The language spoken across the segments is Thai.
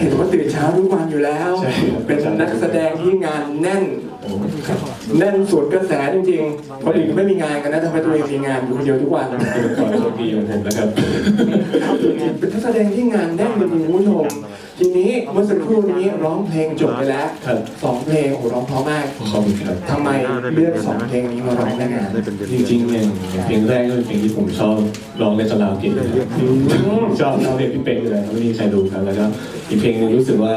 เห็นว่าตื่นเช้าทุกวันอยู่แล้ว ใช่ครับเป็นนักแสดงที่งานแน่นโอ้ครับแน่นสุดกระแสจริงๆคนอื่นก็ไม่มีงานกันนะทำไมตัวเองมีงานอยู่คนเดียวทุกวันเป็นความโชคดีของผมนะครับ เป็นนักแสดงที่งานแน่นจริงๆคุณผู้ชมทีนี้เมื่อสักครู่นี้ร้องเพลงจบไปแล้วครับ สองเพลงโอ้โหร้องเพราะมากขอบคุณครับ ทำไมเลือกสองเพลงนี้มาร้องในงานจริงๆเนี่ยเพลงแรกก็เป็นเพลงที่ผมชอบร้องในคาราโอเกะนะครับชอบชอบเพลงพี่เป๊กอยู่แล้วไม่มีใครดูครับแล้วก็ อีกเพลงหนึงรู้สึกว่า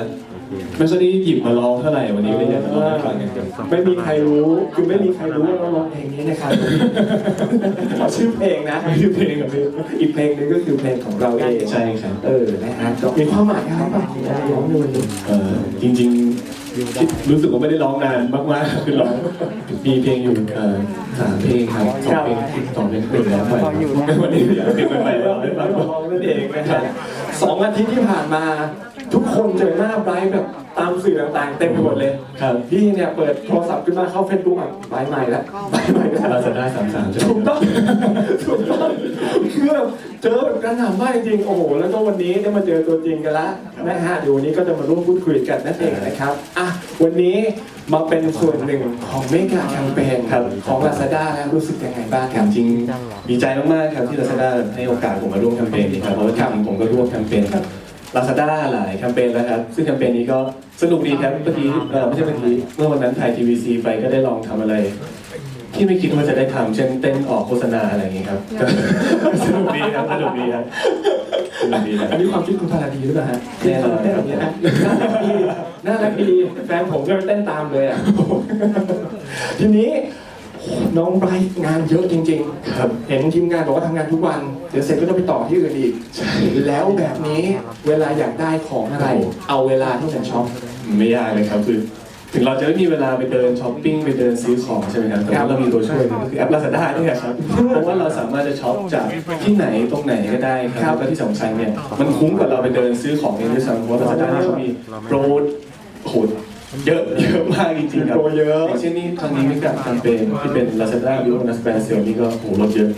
ไม่ค่อยได้หยิบมาร้องเท่าไหร่วันนี้ก็เลยอยากจะร้องให้ฟังกันครับไม่มีใครรู้คือไม่มีใครรู้ว่าเราร้องเพลงนี้นะครับเอาชื่อเพลงนะชื่อเพลงกับเพลงอีกเพลงหนึงก็คือเพลงของเราเองใช่ครับ เออนะฮะมีความหมายอะไรบ้างที่เราร้องในวันนี้เอ่อจริงๆที่รู้สึกว่าไม่ได้ร้องนานมากๆคือร้องมีเพลงอยู่เอ่อสามเพลงครับสองเพลงสองเพลงเพลงแล้วไปวันนี้อยากเพลงใหม่ๆร้องให้ฟังร้องนั่นเองนะครับ สองอาทิตย์ที่ผ่านมา ทุกคนเจอหน้าไบรท์แบบตามสื่อต่างๆ เต็มไปหมดเลยครับพี่เนี่ยเปิดโทรศัพท์ขึ้นมาเข้าเฟซบุ๊กอะไบรท์ใหม่แล้วไบรท์ใหม่แล้วลาซาด้าสามสามใช่ไหมถูกต้องถูกต้องคือแบบเจอแบบกระหน่ำมากจริงๆโอ้โหแล้วก็วันนี้ได้มาเจอตัวจริงกันละนะฮะเดี๋ยววันนี้ก็จะมาร่วมพูดคุยกันนั่นเองนะครับอะวันนี้มาเป็นส่วนหนึ่งของเมกาแคมเปญครับของ Lazada แล้วรู้สึกยังไงบ้างครับจริงๆดีใจมากๆครับที่ลาซาด้าให้โอกาสผมมาร่วมแคมเปญนี้ครับเพราะว่าจริงๆผมก็ร่วมแคมเปญครับลาซาด้าหลายแคมเปญแล้วครับ ซึ่งแคมเปญนี้ก็สนุกดีครับเมื่อกี้เอ่อไม่ใช่เมื่อกี้เมื่อวันนั้นถ่ายทีวีซีไปก็ได้ลองทำอะไร ที่ไม่คิดว่าจะได้ทำเช่นเต้นออกโฆษณาอะไรอย่างงี้ครับก็ สนุกดีครับสนุกดีครับสนุกดีครับ อันนี้ความคิดคุณพาราดีหรือเปล่าฮะแน่นอนเต้นแบบนี้นะ น่ารักดีน่ารักดีแฟนผมก็เต้นตามเลยอะ ทีนี้น้องไบรท์งานเยอะจริง ๆ ครับ เห็นทีมงานบอกว่าทำงานทุกวัน เดี๋ยวเสร็จก็ต้องไปต่อที่อื่นอีก แล้วแบบนี้เวลาอยากได้ของอะไร เอาเวลาที่ไหนช็อป ไม่ยากเลยครับคือ ถึงเราจะไม่มีเวลาไปเดินช้อปปิ้งไปเดินซื้อของใช่ไหมครับแต่ว่าเรามีตัวช่วยก็คือแอป Lazada นี่แหละครับเพราะว่าเราสามารถจะช็อปจากที่ไหนตรงไหนก็ได้ครับแล้วก็ที่สำคัญเนี่ยมันคุ้มกว่าเราไปเดินซื้อของเองด้วยซ้ำเพราะว่า Lazada เนี่ยเขามีโปร โหดเยอะเยอะมากจริงๆครับโปรเยอะอย่างเช่นนี่ครั้งนี้มีการแคมเปญที่เป็น Lazada v i v o n a s b a n d Sale นี่ก็โหลดเยอะ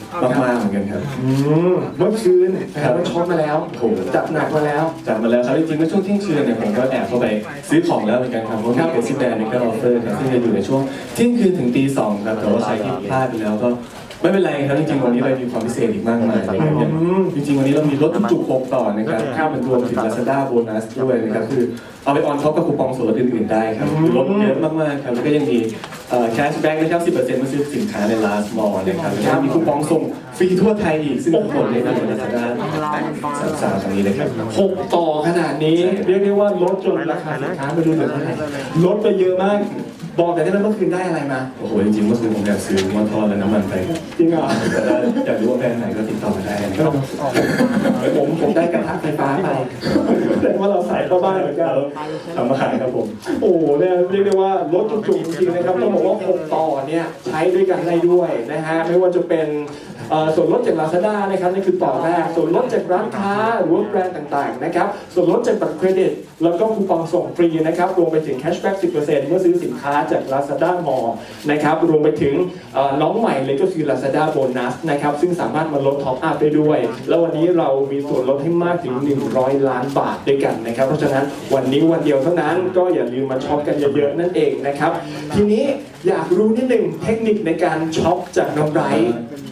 มากๆเหมือนกันครับอืมเมื่อคืนแฟนก็ช็อปมาแล้วโอ้โหจัดหนักมาแล้วจัดมาแล้วครับจริงๆเมื่อช่วงเที่ยงคืนเนี่ยผมก็แอบเข้าไปซื้อของแล้วเหมือนกันครับเพราะว่ามีเอซิแบนด์ก็ออฟเฟอร์ครับซึ่งจะอยู่ในช่วงเที่ยงคืนถึงตีสองครับแต่ว่าใครที่พลาดไปแล้วก็ ไม่เป็นไรครับจริงๆวันนี้เรามีความพิเศษอีกมากมายเลยครับอย่างจริงๆวันนี้เรามีลดจุกๆหกต่อนะครับค่ามันรวมถึง Lazada โบนัสด้วยนะครับคือเอาไปออนท็อปกับคูปองส่วนลดอื่นๆได้ครับคือลดเยอะมากๆครับแล้วก็ยังมีแคชแบ็กนะครับ 10%เมื่อซื้อสินค้าใน last mall นะครับแล้วก็มีคูปองส่งฟรีทั่วไทยอีกซึ่งทั้งหมดเลยนะบน Lazada สามสามครั้งนี้เลยครับหกต่อขนาดนี้ เรียกได้ว่าลดจนราคาสินค้าไม่รู้เหลือเท่าไหร่ลดไปเยอะมาก บอกแต่ได้ไหมเมื่อคืนได้อะไรมาโอ้โหจริงๆเมื่อคืนผมอยากซื้อมอเตอร์และน้ำมันไปจริงเหรอแต่ถ้าอยากรู้ว่าแบรนด์ไหนก็ติดต่อมาได้นะครับผมผมได้กระทะไฟฟ้าไปแต่ว่าเราใส่เข้าบ้านเหมือนกันทำอาหารครับผม โอ้โหเนี่ยเรียกได้ว่าลดจุกๆจริงๆนะครับต้องบอกว่า6ต่อเนี่ยใช้ด้วยกันได้ด้วยนะฮะไม่ว่าจะเป็นเอ่อ ส่วนลดจาก Lazada นะครับนี่คือต่อแรก ส่วนลดจากร้านค้าหรือว่าแบรนด์ต่างๆนะครับ ส่วนลดจากบัตรเครดิต แล้วก็คูปองส่งฟรีนะครับ รวมไปถึงแคชแบ็ก10%เมื่อซื้อสินค้าจาก Lazada Mall นะครับ รวมไปถึงน้องใหม่เลยก็คือ Lazada Bonus นะครับ ซึ่งสามารถมาลดท็อปอัพได้ด้วย แล้ววันนี้เรามีส่วนลดให้มากถึง 100 ล้านบาทด้วยกันนะครับ เพราะฉะนั้นวันนี้วันเดียวเท่านั้นก็อย่าลืมมาช็อปกันเยอะๆนั่นเองนะครับ ทีนี้อยากรู้นิดหนึ่งเทคนิคในการช็อปจากน้องไร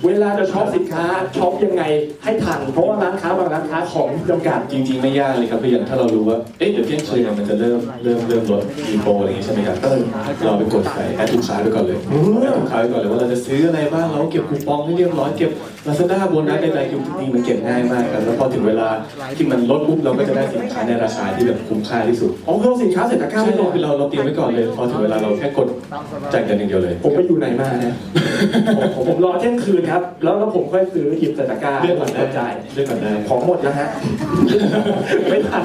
เวลาจะช็อปสินค้าช็อปยังไงให้ทันเพราะว่าร้านค้าบางร้านค้าของจำกัด จริงๆ ไม่ยากเลยครับคืออย่างถ้าเรารู้ว่า เอ๊ะเดี๋ยวเที่ยงคืนเนี่ยมันจะเริ่มเริ่มเริ่มลดมีโปรอะไรอย่างงี้ใช่ไหมครับเออเราไปกดใส่แอดลูกค้าไปก่อนเลยอืมแอดลูกค้าไปก่อนเลยว่าเราจะซื้ออะไรบ้างเราเก็บคูปองให้เรียบร้อยเก็บ Lazada โบนัสใดๆคือจริงๆมันเก็บง่ายมากครับแล้วพอถึงเวลาที่มันลดปุ๊บเราก็จะได้สินค้าในราคาที่แบบคุ้มค่าที่สุดอ๋อเราสินค้าเสร็จตะกร้าใช่ไว้ก่อนคือเราเราเตรียมไว้ก่อนเลย พอถึงเวลาเราแค่กดจ่ายเงินอย่างเดียวเลย ผมไปอยู่ไหนมาเนี่ย ผมผมผมรอเที่ยงคืนครับ แล้วแล้วผมค่อยซื้อหยิบใส่ตะกร้าเลือกก่อนกได้ดจ่ายเลือกก่อนได้ของหมดแล้วฮะ ไม่ทัน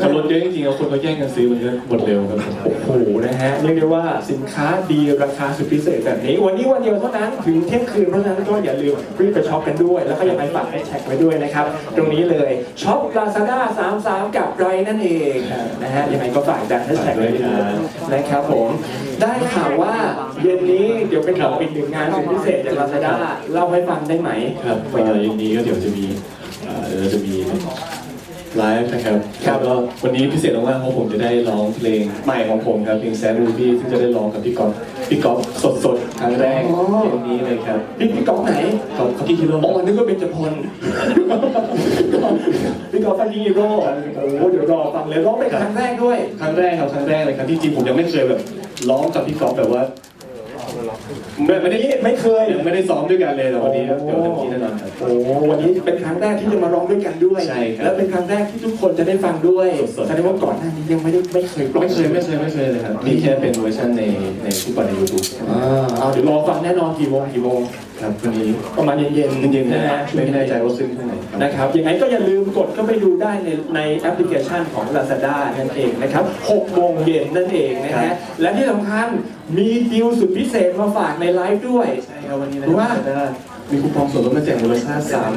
ถ้าลดเยอะจริงๆเอาคนมาแย่งกันซื้อมันก็หมดเร็วครับ โอ้โห นะฮะ เรียกได้ว่าสินค้าดีราคาสุดพิเศษแบบนี้ วันนี้วันเดียวเท่านั้น ถึงเที่ยงคืนเพราะฉะนั้นก็อย่าลืมรีบไปช็อปกันด้วย แล้วก็ยังไปฝากแฮชแท็กไว้ด้วยนะครับ ตรงนี้เลยช็อป Lazada 33กับไรนั่นเองนะฮะยังไงก็ฝากดันแฮชแท็กไว้ด้วยนะครับผม ได้ข่าวว่าเย็นนี้เดี๋ยวเป็นข่าวอีกหนึ่งงานสุดพิเศษจาก Lazada เล่าให้ฟังได้ไหมครับเย็นนี้ก็เดี๋ยวจะมีเอ่อเดี๋ยวจะมี ไลฟ์นะครับครับก็วันนี้พิเศษมากๆเพราะผมจะได้ร้องเพลงใหม่ของผมครับเพลงแซดรูบี้ซึ่งจะได้ร้องกับพี่ก๊อฟพี่ก๊อฟสดๆครั้งแรกเพลงนี้เลยครับพี่พี่กอล์ฟไหนก๊อฟเขาที่คิดว่าอ๋อนึกว่าเป็นจพลพี่กอล์ฟฟันดี้ฮีโร่โอ้โหเดี๋ยวรอฟังเลยร้องเป็นครั้งแรกด้วย ครั้งแรกครับครั้งแรกเลยครับที่จริงผมยังไม่เคยแบบร้องกับพี่ก๊อฟแบบว่า ไม่ไม่ได้ไม่เคย ยังไม่ได้ซ้อมด้วยกันเลยแต่วันนี้เดี๋ยวเต็มที่แน่นอนครับ โอ้วันนี้เป็นครั้งแรกที่จะมาร้องด้วยกันด้วย ใช่ครับและเป็นครั้งแรกที่ทุกคนจะได้ฟังด้วยสดๆ แสดงว่าก่อนหน้านี้ยังไม่ได้ไม่เคยปล่อยไม่เคยไม่เคยไม่เคยเลยครับมีแค่เป็นเวอร์ชันในในทุกวันในยูทูบอ่าเอาเดี๋ยวรอฟังแน่นอนกี่โมงกี่โมง ครับวันนี้ประมาณเย็นๆเย็นๆนะนะฮะไม่แน่ใจว่าขึ้นที่ไหนครับ นะครับยังไงก็อย่าลืมกดเข้าไปดูได้ในในแอปพลิเคชันของ Lazada นั่นเองนะครับ6โมงเย็นนั่นเองนะครัฮะบ และที่สำคัญมีดีลสุดพิเศษมาฝากในไลฟ์ด้วย ใช่ครับวันนี้นะว่าได้ มีคูปองส่วนลดมาแจกมูลค่าสาม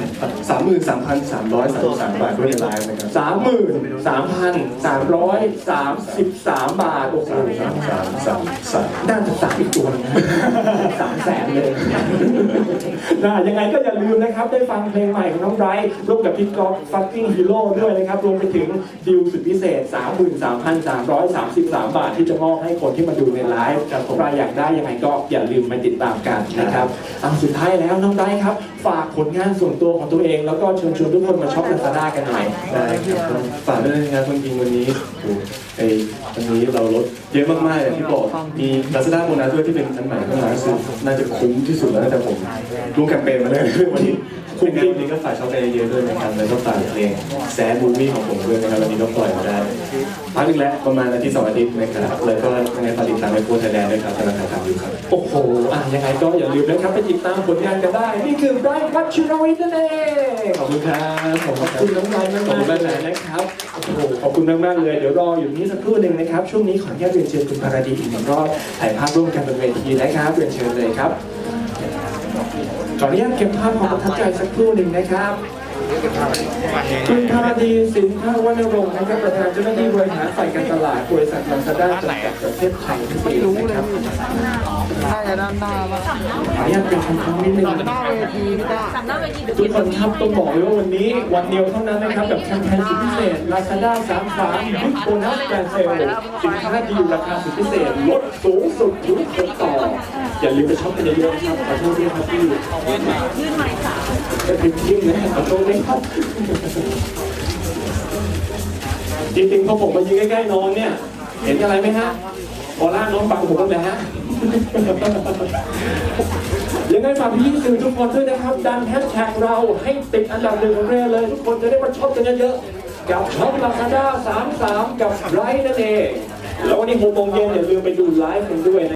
สามหมื่นสามพันสามร้อยสามสามบาทด้วยในไลน์นะครับสามหมื่นสามพันสามร้อยสามสิบสามบาทโอ้โหสามสามสามสามน่าจะสามอีกตัวนึงนะสามแสนเลยนะยังไงก็อย่าลืมนะครับ ได้ฟังเพลงใหม่ของน้องไบรท์ร่วมกับพี่กอฟฟักกิ้งฮีโร่ด้วยนะครับ รวมไปถึงดิวสุดพิเศษ 33,333 บาทที่จะมอบให้คนที่มาดูในไลฟ์ใครอยากได้ยังไงก็อย่าลืมมาติดตามกันนะครับเอาสุดท้ายแล้วน้องไบรท์ครับ ฝากผลงานส่วนตัวของตัวเอง แล้วก็เชิญชวนทุกคนมาช็อปลาซาด้ากันหน่อยได้ครับฝากด้วยนะครับคนจริงวันนี้โอ้โหไอ้วันนี้เราลดเยอะมากๆอย่างที่บอกมีลาซาด้าโมนาด้วยที่เป็นอันใหม่ข้างหลังซึ่งน่าจะคุ้มที่สุดแล้วแต่ผมร่วมแคมเปญมาเลยวันนี้ คุ้มจริงวันนี้ก็ฝากช็อปกันเยอะๆด้วยนะครับแล้วก็ฝากเพลงแซดบูมี่ของผมด้วยนะครับวันนี้ก็ปล่อยมาได้พักหนึงแล้วประมาณอาทิตย์สองอาทิตย์นะครับแล้วก็ยังไงฝากติดตามในโพสต์ไทยแลนด์ด้วยครับกำลังถ่ายทำอยู่ครับ โอ้โหอะยังไงก็อย่าลืมนะครับไปติดตามผลงานกันได้ นี่คือไบรท์วัชรวิทย์นั่นเองขอบคุณครับขอบคุณน้องไบรท์มากขอบคุณๆมากเลยนะครับโอ้โหขอบคุณมากๆเลยเดี๋ยวรออยู่นี้สักครู่หนึ่งนะครับช่วงนี้ขออนุญาตเรียนเชิญคุณภารดีอีกหนึ่งรอบถ่ายภาพร่วมกันบนเวทีนะครับเรียนเชิญเลยครับ ขออนุญาตเก็บภาพความประทับใจสักครู่หนึ่งนะครับคุณภารดีสินค้าวรรณรงค์นะครับประธานเจ้าหน้าที่บริหารฝ่ายการตลาดบริษัทลาซาด้าจำกัดประเทศไทยนั่นเองนะครับน่า จะด้านหน้าปะขออนุญาตเป็นคำคำนิดนึงหน้าเวทีพี่ต้าสามหน้าเวทีเดี๋ยวทุกคนครับต้องบอกเลยว่าวันนี้วันเดียวเท่านั้นนะครับกับแคมเปญสุดพิเศษ Lazada 33บิ๊กโบนัสแกรนเซลสินค้าดีราคาสุดพิเศษลดสูงสุดถึง6ต่ออย่าลืมไปช็อปกันเยอะๆนะครับขอโทษด้วยครับที่ยื่นไม้สามจะถึงยิ่งนะขอโทษด้วยครับจริงๆพอผมมายืนใกล้ๆน้องเนี่ย เห็นอะไรไหมฮะพอล่าน้องบังผมบ้างนะฮะ ยังไงฝากพี่สื่อทุกคนด้วยนะครับ ดันแฮชแท็กเราให้ติดอันดับหนึ่งของเร่อเลย ทุกคนจะได้มาช็อปกันเยอะๆกับช็อปลาซาด้า33กับไรนั่นเองแล้ววันนี้6โมงเย็นอย่าลืมไปดูไลฟ์กันด้วยนะ